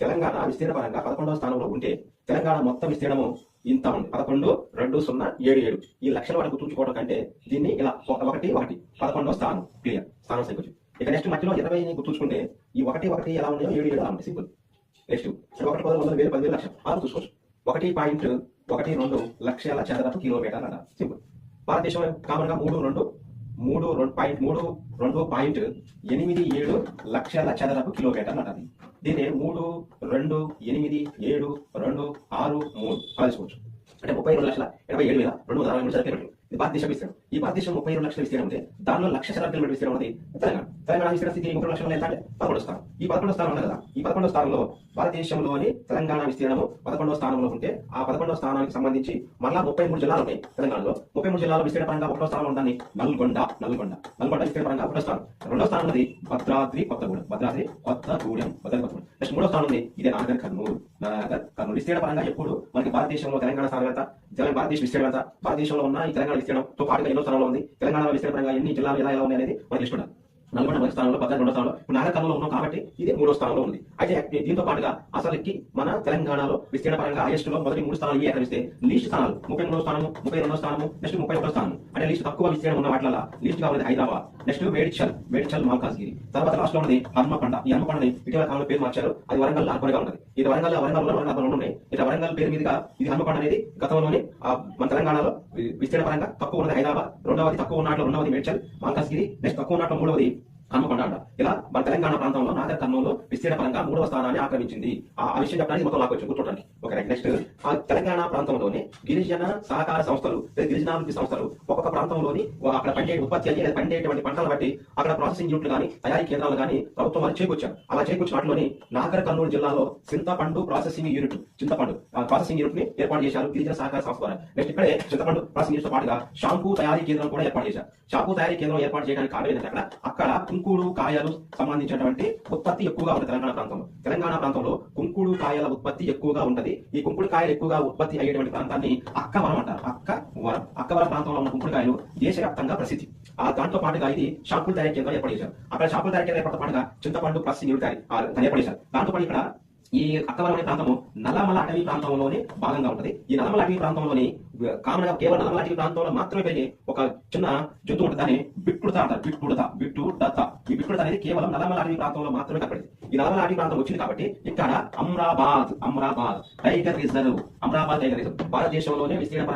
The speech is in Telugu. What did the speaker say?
తెలంగాణ విస్తీర్ణ పరంగా పదకొండవ స్థానంలో ఉంటే తెలంగాణ మొత్తం విస్తీర్ణము ఇంత ఉంది పదకొండు రెండు సున్నా ఏడు ఏడు. ఈ లక్షల వరకు గుర్తుంచుకోవడం కంటే దీన్ని ఇలా ఒకటి ఒకటి. పదకొండవ స్థానం క్లియర్. స్థానం సైకొచ్చు ఇక నెక్స్ట్ మధ్యలో ఇరవై గుర్తుంచుకుంటే ఈ ఒకటి ఒకటి ఎలా ఉన్నాయో ఏడు ఏడు అలా ఉంటాయి సింపుల్ నెక్స్ట్ ఒకటి పది వందల వేలు పదివేలు లక్షలు. ఆరు చూసుకోవచ్చు. ఒకటి పాయింట్ ఒకటి రెండు లక్షల చదరపు కిలోమీటర్ అన్న సింపుల్. భారతదేశంలో కామన్గా మూడు రెండు మూడు రెండు పాయింట్ మూడు రెండు పాయింట్ ఎనిమిది ఏడు లక్షల చదరపు కిలోమీటర్ అన్నది దీన్ని మూడు రెండు ఎనిమిది ఏడు రెండు ఆరు మూడు అలా అంటే ముప్పై రెండు లక్షల ఎనభై ఏడు వేల రెండు వందల అరవై మూడు చదరపు భారతదేశం విస్తీర్ణం ఈ భారతదేశం ముప్పై రెండు లక్షల విస్తీర్ణం ఉంది. దానిలో లక్ష చదరపు కిలోమీటర్ విస్తీర్ణం ఉంది. తెలంగాణ తెలంగాణ విస్తీర్ణ స్థితి ముప్పై లక్షల ఎంత అంటే పదకొండు స్థానం. ఈ పదకొండో స్థానం ఉంది కదా. ఈ పదకొండో స్థానంలో భారతదేశంలోని తెలంగాణ విస్తీర్ణము పదకొండో స్థానంలో ఉంటే ఆ పదకొండో స్థానానికి సంబంధించి మళ్ళా ముప్పై మూడు జిల్లాలు ఉన్నాయి తెలంగాణలో. ముప్పై మూడు జిల్లాలో విస్తీర్ణ పరంగా ఒకటో స్థానంలో ఉందని నల్గొండ నల్గొండ నల్గొండ విస్తీర్ణ పరంగా ఒకటో స్థానం. రెండో స్థానం ఉన్నది భద్రాద్రి కొత్తగూడెం. భద్రాద్రి కొత్తగూడెం భద్రాద్రి కొత్తగూడెం. నెక్స్ట్ మూడో స్థానం ఉంది. ఇదే నాగర్ కర్నూలు. నాగర్ కర్నూలు. విస్తీర్ణ పరంగా ఎప్పుడు? మనకి భారతదేశంలో తెలంగాణ స్థానం ఎంత తెలంగాణ భారతదేశ భారతదేశంలో ఉన్న ఈ తెలంగాణ విస్తీర్ణంతో పాటుగా ఎన్నో స్థానంలో ఉంది. తెలంగాణ విస్తీర్ణ పరంగా ఎన్ని జిల్లాలు ఎలా ఎలా ఉన్నాయనేది అనేది మనకి నల్గొండ మొదటి స్థానంలో పద్నాలుగు రెండో స్థానంలో ఇప్పుడు నాగర్ ఉన్నాం కాబట్టి ఇది మూడో స్థానంలో ఉంది. అయితే దీంతో పాటుగా అసలుకి మన తెలంగాణలో విస్తీర్ణ పరంగా హైయెస్ట్లో మొదటి మూడు స్థానాలు ఏ కనిపిస్తే లీస్ట్ స్థానాలు ముప్పై మూడో స్థానము ముప్పై రెండో స్థానము నెక్స్ట్ ముప్పై ఒకటో స్థానం అంటే లీస్ట్ తక్కువ విస్తీర్ణం ఉన్న వాటిలో లీస్ట్గా ఉన్నది హైదరాబాద్ నెక్స్ట్ మేడ్చల్ మేడ్చల్ మాల్కాజ్గిరి. తర్వాత లాస్ట్లో ఉన్నది హన్మకొండ. ఈ హన్మకొండని ఇటీవల కాలంలో పేరు మార్చారు. అది వరంగల్ అర్బన్గా ఉన్నది. ఇది వరంగల్ వరంగల్ వరంగల్ ఉన్నాయి. ఇట్లా వరంగల్ పేరు మీదుగా ఇది హన్మకొండ అనేది గతంలోని మన తెలంగాణలో విస్తీర్ణ పరంగా తక్కువ ఉన్నది హైదరాబాద్ రెండవది తక్కువ ఉన్నట్లు రెండవది మేడ్చల్ మాల్కాజ్గిరి నెక్స్ట్ తక్కువ ఉన్నట్లు మూడవది హన్మకొండ ఇలా మన తెలంగాణ ప్రాంతంలో నాగర్ కర్నూలు విస్తీర్ణ పరంగా మూడవ స్థానాన్ని ఆక్రమించింది. ఆ విషయం చెప్పడానికి మొత్తం లాక్కొచ్చు కూర్చోడానికి ఓకే నెక్స్ట్. ఆ తెలంగాణ ప్రాంతంలోని గిరిజన సహకార సంస్థలు లేదా గిరిజనాభివృద్ధి సంస్థలు ఒక్కొక్క ప్రాంతంలోని అక్కడ పండే ఉత్పత్తి అయ్యి లేదా పండేటువంటి పంటలు బట్టి అక్కడ ప్రాసెసింగ్ యూనిట్లు కానీ తయారీ కేంద్రాలు కానీ ప్రభుత్వం వారు చేకూర్చారు. అలా చేకూర్చిన వాటిలోని నాగర్ కర్నూలు జిల్లాలో చింతపండు ప్రాసెసింగ్ యూనిట్ చింతపండు ఆ ప్రాసెసింగ్ యూనిట్ని ఏర్పాటు చేశారు గిరిజన సహకార సంస్థ ద్వారా. నెక్స్ట్ ఇక్కడే చింతపండు ప్రాసెసింగ్ యూనిట్తో పాటుగా షాంపూ తయారీ కేంద్రం కూడా ఏర్పాటు చేశారు. షాంపూ తయారీ కేంద్రం ఏర్పాటు చేయడానికి కారణం ఏంటంటే అక్కడ అక్కడ కుంకుడు కాయలు సంబంధించినటువంటి ఉత్పత్తి ఎక్కువగా ఉంటుంది తెలంగాణ ప్రాంతంలో. తెలంగాణ ప్రాంతంలో కుంకుడు కాయల ఉత్పత్తి ఎక్కువగా ఉంటది. ఈ కుంకుడు కాయలు ఎక్కువగా ఉత్పత్తి అయ్యేటువంటి ప్రాంతాన్ని అక్కవరం అంటారు. అక్క వరం అక్కవరం ప్రాంతంలో ఉన్న కుంకుడు కాయలు దేశవ్యాప్తంగా ప్రసిద్ధి. ఆ దాంతో పాటుగా ఇది షాంపుల్ తయారీ కేంద్రం ఏర్పడేశారు అక్కడ షాంపుల్ తయారీ కేంద్రం ఏర్పడతో పాటుగా చింతపండు ప్లస్ యూనిట్ తయారీ దాంతో పాటు ఇక్కడ ఈ అక్కవరం అనే ప్రాంతము నల్లమల అటవీ ప్రాంతంలోనే భాగంగా ఉంటది. ఈ నల్లమల అటవీ ప్రాంతంలోని కామన్గా కేవలం నల్లమల అటవీ ప్రాంతంలో మాత్రమే పెరిగే ఒక చిన్న జంతువు ఉంటుంది. దాన్ని బిట్టుడత అంటారు. బిట్టుడత బిట్టుడత. ఈ బిట్టుడత అనేది కేవలం నల్లమల అటవీ ప్రాంతంలో మాత్రమే కనపడింది. ఈ నల్లమల అటవీ ప్రాంతం వచ్చింది కాబట్టి ఇక్కడ Amrabad Amrabad tiger reserve. Amrabad tiger reserve. భారతదేశంలోనే విస్తీర్ణ